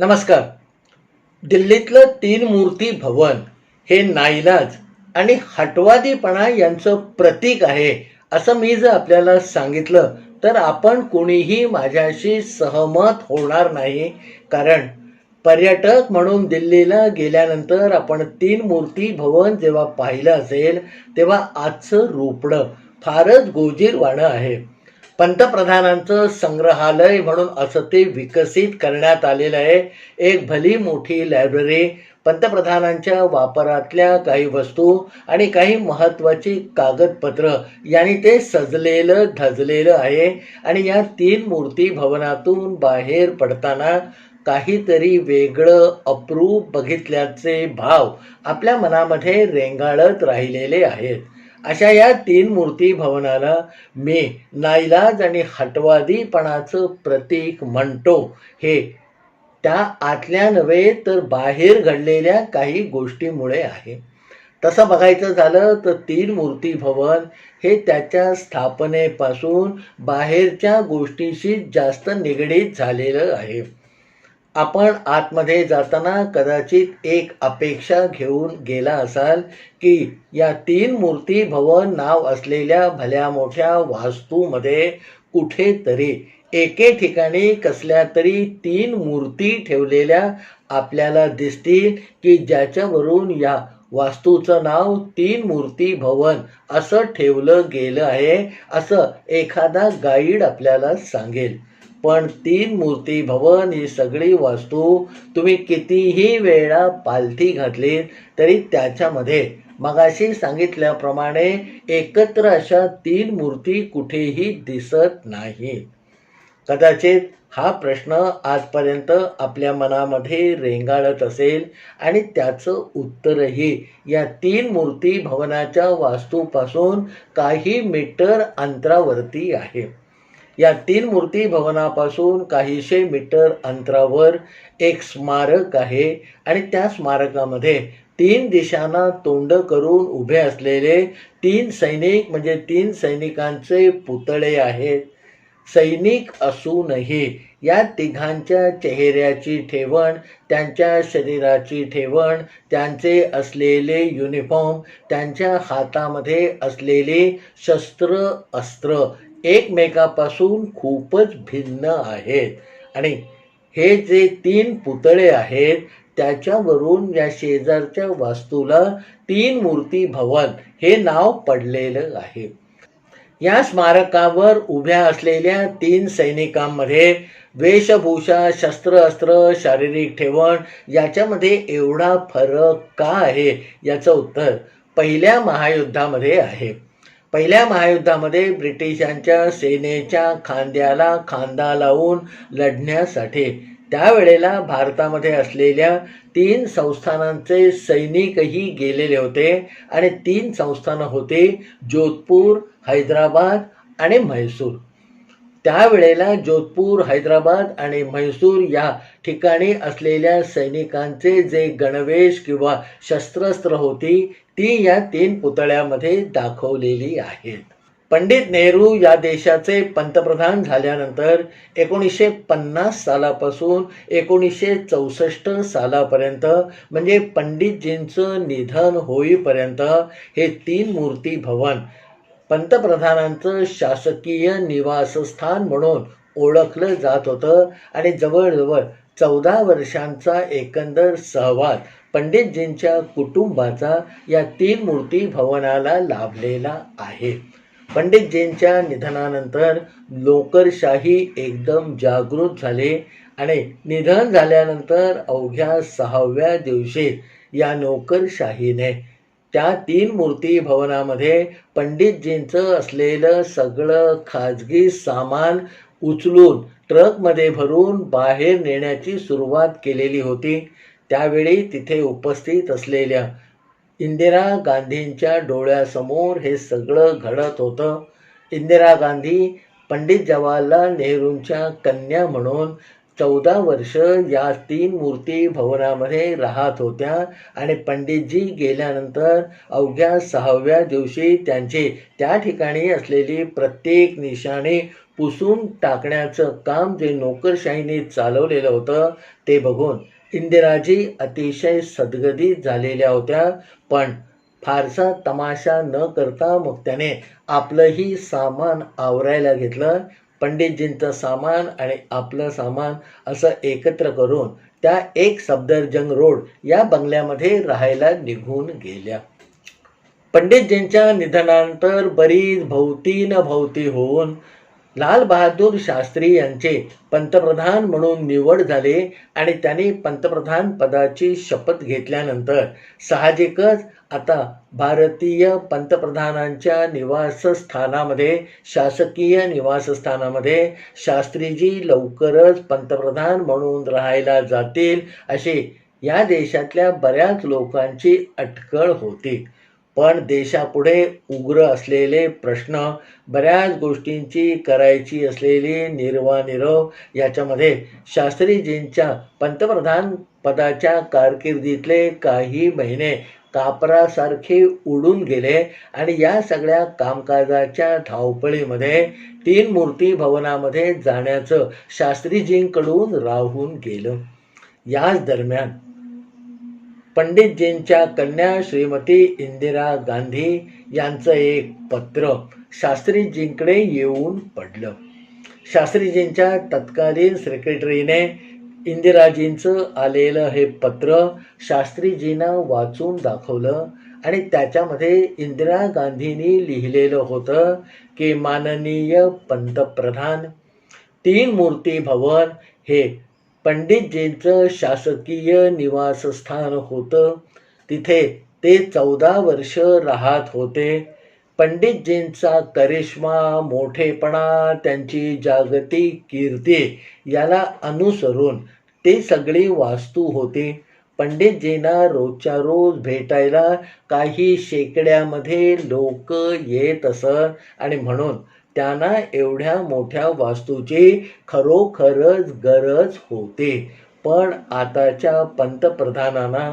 नमस्कार. दिल्लीतलं तीन मूर्ती भवन हे नाईलाज आणि हटवादीपणा यांचं प्रतीक आहे असं मी जर आपल्याला सांगितलं तर आपण कोणीही माझ्याशी सहमत होणार नाही. कारण पर्यटक म्हणून दिल्लीला गेल्यानंतर आपण तीन मूर्ती भवन जेव्हा पाहिलं असेल तेव्हा आजचं रोपडं फारच गोजीरवाणं आहे. पंतप्रधानांचं संग्रहालय म्हणून असं ते विकसित करण्यात आलेलं आहे. एक भली मोठी लायब्ररी पंतप्रधानांच्या वापरातल्या काही वस्तू आणि काही महत्त्वाची कागदपत्र यांनी ते सजलेलं धजलेलं आहे. आणि या तीन मूर्ती भवनातून बाहेर पडताना काहीतरी वेगळं अप्रूप बघितल्याचे भाव आपल्या मनामध्ये रेंगाळत राहिलेले आहेत. अशा या तीन मूर्ती भवनाला मी नाईलाज आणि हटवादीपणाचं प्रतीक म्हणतो. हे त्या आतल्या नव्हे तर बाहेर घडलेल्या काही गोष्टीमुळे आहे. तसं बघायचं झालं तर तीन मूर्ती भवन हे त्याच्या स्थापनेपासून बाहेरच्या गोष्टीशी जास्त निगडीत झालेलं आहे. आपण आतमध्ये जाताना कदाचित एक अपेक्षा घेऊन गेला असाल की या तीन मूर्ती भवन नाव असलेल्या भल्या मोठ्या वास्तूमध्ये कुठेतरी एके ठिकाणी कसल्या तरी तीन मूर्ती ठेवलेल्या आपल्याला दिसतील की ज्याच्यावरून या वास्तूचं नाव तीन मूर्ती भवन असं ठेवलं गेलं आहे असं एखादा गाईड आपल्याला सांगेल. पण तीन मूर्ती भवन ही सगळी वास्तू तुम्ही कितीही वेळा पालथी घातली तरी त्याच्यामध्ये. मगाशी सांगितल्याप्रमाणे एकत्र अशा तीन मूर्ती कुठेही दिसत नाहीत. कदाचित हा प्रश्न आजपर्यंत आपल्या मनामध्ये रेंगाळत असेल आणि त्याचं उत्तरही या तीन मूर्ती भवनाच्या वास्तूपासून काही मीटर अंतरावरती आहे. या तीन मूर्ती भवनापासून काहीशे मीटर अंतरावर एक स्मारक आहे. आणि त्या स्मारकामध्ये तीन दिशांना तोंड करून उभे असलेले तीन सैनिक म्हणजे तीन सैनिकांचे पुतळे आहेत. सैनिक असूनही या तिघांच्या चेहऱ्याची ठेवण त्यांच्या शरीराची ठेवण त्यांचे असलेले युनिफॉर्म त्यांच्या हातामध्ये असलेले शस्त्र अस्त्र एकमेकापासून खूपच भिन्न आहेत. आणि हे जे तीन पुतळे आहेत त्याच्यावरून या शेजारच्या वास्तूला तीन मूर्ती भवन हे नाव पडलेलं आहे. या स्मारकावर उभ्या असलेल्या तीन सैनिकांमध्ये वेशभूषा शस्त्र अस्त्र शारीरिक ठेवण याच्यामध्ये एवढा फरक का आहे याचं उत्तर पहिल्या महायुद्धामध्ये आहे. पहिल्या महायुद्धामध्ये ब्रिटिशांच्या सेनेच्या खांद्याला खांदा लावून लढण्यासाठी. त्यावेळेला भारतामध्ये असलेल्या तीन संस्थानांचे सैनिकही गेलेले होते आणि तीन संस्थानं होते जोधपूर हैदराबाद आणि म्हैसूर. त्यावेळेला जोधपूर हैदराबाद आणि म्हैसूर या ठिकाणी असलेल्या सैनिकांचे जे गणवेश किंवा शस्त्रस्त्र होती ती या तीन पुतळ्यामध्ये दाखवलेली आहेत. पंडित नेहरू या देशाचे पंतप्रधान झाल्यानंतर एकोणीसशे पन्नास सालापासून एकोणीसशे चौसष्ट सालापर्यंत म्हणजे पंडितजींचं निधन होईपर्यंत हे तीन मूर्ती भवन पंतप्रधानांचं शासकीय निवासस्थान म्हणून ओळखलं जात होतं आणि जवळजवळ चौदा वर्षांचा एकंदर सहवास पंडितजींच्या कुटुंबाचा या तीन मूर्ती भवनाला लाभलेला आहे. पंडितजींच्या निधनानंतर नोकरशाही एकदम जागृत झाले आणि निधन झाल्यानंतर अवघ्या सहाव्या दिवशी या नोकरशाहीने त्या तीन मूर्ती भवनामध्ये पंडितजींचं असलेलं सगळं खाजगी सामान उचलून ट्रकमध्ये भरून बाहेर नेण्याची सुरुवात केलेली होती. त्यावेळी तिथे उपस्थित असलेल्या इंदिरा गांधींच्या डोळ्यासमोर हे सगळं घडत होतं. इंदिरा गांधी पंडित जवाहरलाल नेहरूंच्या कन्या म्हणून चौदा वर्ष या तीन मूर्ती भवनामध्ये राहत होत्या आणि पंडितजी गेल्यानंतर अवघ्या सहाव्या दिवशी त्यांची त्या ठिकाणी असलेली प्रत्येक निशाणी पुसून टाकण्याचं काम जे नोकरशाहीने चालवलेलं होतं ते बघून इंदिराजी अतिशय सदगदी झालेल्या होत्या पण फारसा तमाशा न करता मग त्याने आपलंही सामान आवरायला घेतलं. पंडितजींचं सामान आणि आपलं सामान असं एकत्र करून त्या एक सफदरजंग रोड या बंगल्यामध्ये राहायला निघून गेल्या. पंडितजींच्या निधनानंतर बरीच भोवती न भोवती होऊन लाल बहादूर शास्त्री यांचे पंतप्रधान म्हणून निवड झाले आणि त्यांनी पंतप्रधान पदाची शपथ घेतल्यानंतर साहजिकच आता भारतीय पंतप्रधानांच्या निवासस्थानामध्ये शासकीय निवासस्थानामध्ये शास्त्रीजी लवकरच पंतप्रधान म्हणून राहायला जातील अशी या देशातल्या बऱ्याच लोकांची अटकळ होती. पण देशापुढे उग्र असलेले प्रश्न बऱ्याच गोष्टींची करायची असलेली निर्वानिरव याच्यामध्ये शास्त्रीजींच्या पंतप्रधान पदाच्या कारकिर्दीतले काही महिने कापरासारखे उडून गेले आणि या सगळ्या कामकाजाच्या धावपळीमध्ये तीन मूर्ती भवनामध्ये जाण्याचं शास्त्रीजींकडून राहून गेलं. याच दरम्यान पंडितजींच्या कन्या श्रीमती इंदिरा गांधी यांचं एक पत्र शास्त्रीजींकडे येऊन पडलं. शास्त्रीजींच्या तत्कालीन सेक्रेटरीने इंदिराजींचं आलेलं हे पत्र शास्त्रीजींना वाचून दाखवलं आणि त्याच्यामध्ये इंदिरा गांधींनी लिहिलेलं होतं की माननीय पंतप्रधान तीन मूर्ती भवन हे पंडितजींचं शासकीय निवासस्थान होतं. तिथे ते चौदा वर्ष राहत होते. पंडितजींचा करिश्मा मोठेपणा त्यांची जागतिक कीर्ती याला अनुसरून ते सगळी वास्तू होती. पंडितजींना रोजच्या रोज भेटायला काही शेकड्यामध्ये लोक येत असत आणि म्हणून त्यांना एवढ्या मोठ्या वास्तूची खरोखरच गरज होते. पण आताच्या पंतप्रधानांना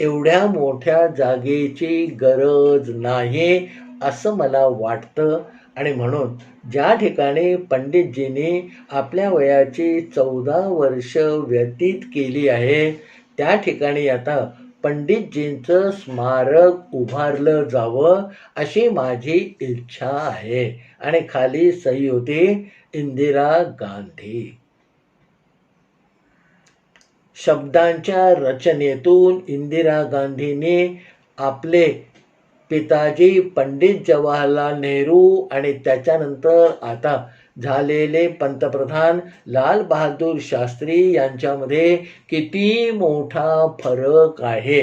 एवढ्या मोठ्या जागेची गरज नाही असं मला वाटतं. आणि म्हणून ज्या ठिकाणी पंडितजींनी आपल्या वयाची चौदा वर्ष व्यतीत केली आहे त्या ठिकाणी आता पंडितजींचं स्मारक उभारलं जावं अशी माझी इच्छा आहे. आणि खाली सही होती इंदिरा गांधी. शब्दांच्या रचनेतून इंदिरा गांधीने आपले पिताजी पंडित जवाहरलाल नेहरू आणि त्याच्यानंतर आता झालेले पंतप्रधान लाल बहादूर शास्त्री यांच्यामध्ये किती मोठा फरक आहे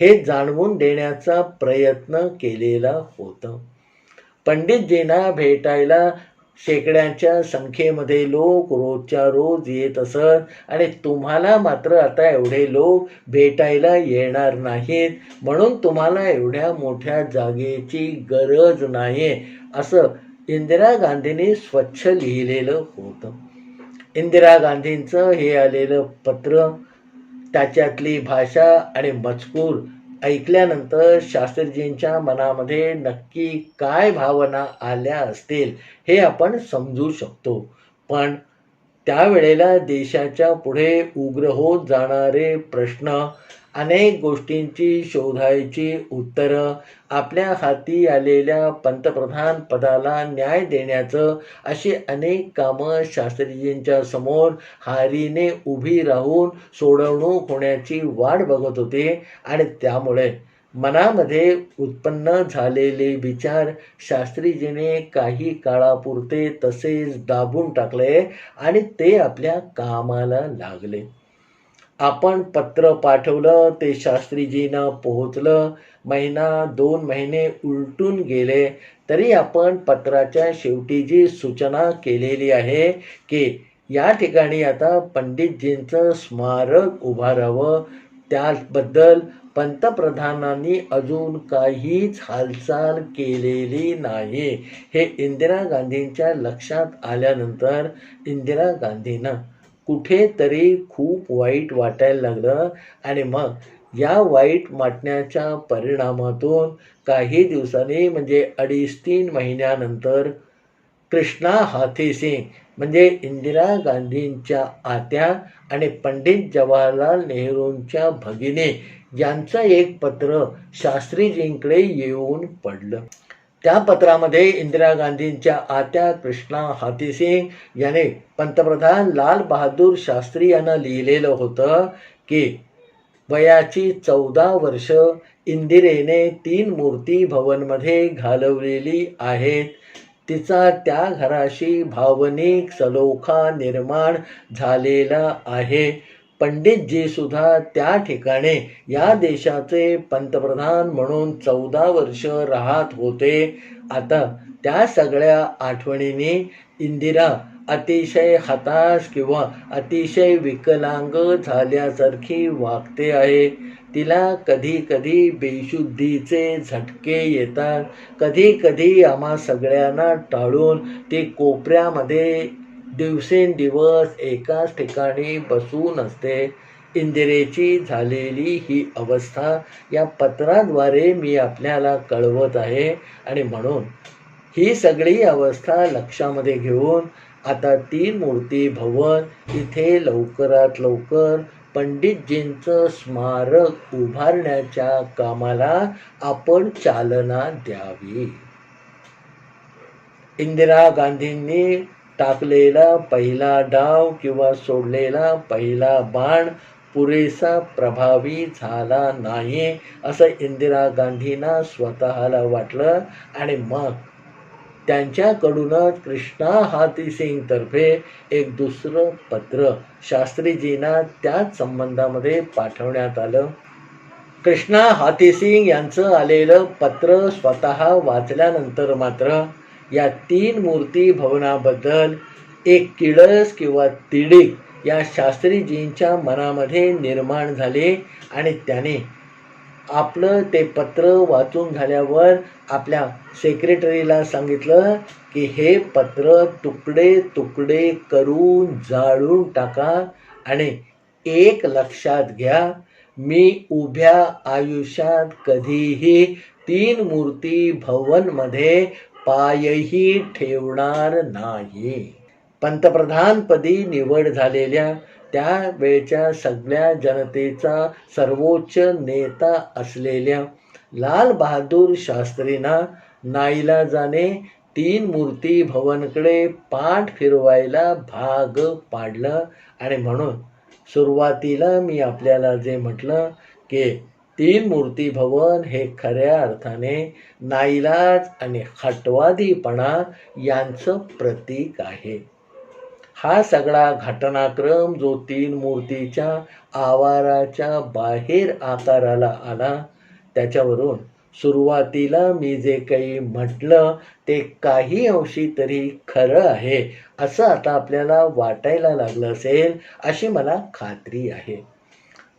हे जाणवून देण्याचा प्रयत्न केलेला होता. पंडितजींना भेटायला शेकड्यांच्या संख्येमध्ये लोक रोजच्या रोज येत असत आणि तुम्हाला मात्र आता एवढे लोक भेटायला येणार नाहीत म्हणून तुम्हाला एवढ्या मोठ्या जागेची गरज नाही असं इंदिरा गांधींनी स्वच्छ लिहिलेलं होतं. इंदिरा गांधींचं हे आलेलं पत्र त्याच्यातली भाषा आणि मजकूर ऐकल्यानंतर शास्त्रीजींच्या मनामध्ये नक्की काय भावना आल्या असतील हे आपण समजू शकतो. पण त्यावेळेला देशाच्या पुढे उग्र होत जाणारे प्रश्न अनेक गोष्टींची शोधायची उत्तरं आपल्या हाती आलेल्या पंतप्रधान पदाला न्याय देण्याचं अशी अनेक कामं शास्त्रीजींच्या समोर हारीने उभी राहून सोडवणूक होण्याची वाट बघत होते आणि त्यामुळे मनामध्ये उत्पन्न झालेले विचार शास्त्रीजीने काही काळापुरते तसेच दाबून टाकले आणि ते आपल्या कामाला लागले. आपण पत्र पाठवलं ते शास्त्रीजीनं पोहोचलं. महिना दोन महिने उलटून गेले तरी आपण पत्राच्या शेवटी जी सूचना केलेली आहे की या ठिकाणी आता पंडितजींचं स्मारक उभारावं त्याबद्दल पंतप्रधानांनी अजून काहीच हालचाल केलेली नाही. हे इंदिरा गांधींच्या लक्षात आल्यानंतर इंदिरा गांधीनं कुठेतरी खूप वाईट वाटायला लागलं. आणि मग या वाईट वाटण्याच्या परिणामातून काही दिवसांनी म्हणजे अडीच तीन महिन्यानंतर कृष्णा हाथीसिंग म्हणजे इंदिरा गांधींच्या आत्या आणि पंडित जवाहरलाल नेहरूंच्या भगिनी यांचं एक पत्र शास्त्रीजींकडे येऊन पडलं. त्या पत्रामध्ये इंदिरा गांधींच्या आत्या कृष्णा हाथीसिंग याने पंतप्रधान लाल बहादूर शास्त्री यांना लिहिलेलं होतं की वयाची चौदा वर्ष इंदिरेने तीन मूर्ती भवनमध्ये घालवलेली आहेत. तिचा त्या घराशी भावनिक सलोखा निर्माण झालेला आहे. पंडितजी सुद्धा त्या ठिकाणी या देशाचे पंतप्रधान म्हणून चौदा वर्ष राहत होते. आता त्या सगळ्या आठवणींनी इंदिरा अतिशय हताश किंवा अतिशय विकलांग झाल्यासारखी वागते आहे. तिला कधी कधी बेशुद्धीचे झटके येतात. कधी कधी आम्हा सगळ्यांना टाळून ती कोपऱ्यामध्ये दिवसेंदिवस एकाच ठिकाणी बसून असते. इंदिरेची झालेली ही अवस्था या पत्राद्वारे मी आपल्याला कळवत आहे. आणि म्हणून ही सगळी अवस्था लक्षामध्ये घेऊन आता तीन मूर्ती भवन इथे लवकरात लवकर पंडितजींचं स्मारक उभारण्याच्या कामाला आपण चालना द्यावी. इंदिरा गांधींनी टाकलेला पहिला डाव किंवा सोडलेला पहिला बाण पुरेसा प्रभावी झाला नाही असं इंदिरा गांधींना स्वतःला वाटलं. आणि मग त्यांच्याकडूनच कृष्णा हातीसिंगतर्फे एक दुसरं पत्र शास्त्रीजींना त्याच संबंधामध्ये पाठवण्यात आलं. कृष्णा हातीसिंग यांचं आलेलं पत्र स्वतः वाचल्यानंतर मात्र या तीन मूर्ती भवनाबद्दल एक किळस किंवा तिडीक या शास्त्रीजींच्या मनामध्ये निर्माण झाले आणि त्याने आपलं ते पत्र वाचून झाल्यावर आपल्या सेक्रेटरीला सांगितलं की हे पत्र तुकडे तुकडे करून जाळून टाका आणि एक लक्षात घ्या मी उभ्या आयुष्यात कधीही तीन मूर्ती भवनमध्ये पायही ठेवणार नाही. पंतप्रधानपदी निवड झालेल्या त्यावेळच्या सगळ्या जनतेचा सर्वोच्च नेता असलेल्या लाल बहादूर शास्त्रींना नाईलाजाने तीन मूर्ती भवनकडे पाठ फिरवायला भाग पाडलं. आणि म्हणून सुरुवातीला मी आपल्याला जे म्हटलं की तीन मूर्ती भवन हे खऱ्या अर्थाने नाईलाज आणि हटवादीपणा यांचं प्रतीक आहे. हा सगळा घटनाक्रम जो तीन मूर्तीच्या आवाराच्या बाहेर आकाराला आला त्याच्यावरून सुरुवातीला मी जे काही म्हटलं ते काही अंशी तरी खरं आहे असं आता आपल्याला वाटायला लागलं असेल अशी मला खात्री आहे.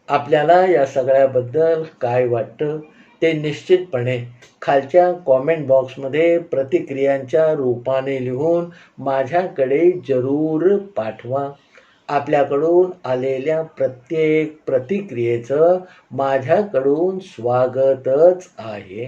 आपल्याला या सगळ्याबद्दल काय वाटतं ते निश्चितपणे खालच्या कॉमेंट बॉक्समध्ये प्रतिक्रियांच्या रूपाने लिहून माझ्याकडे जरूर पाठवा. आपल्याकडून आलेल्या प्रत्येक प्रतिक्रियेचं माझ्याकडून स्वागतच आहे.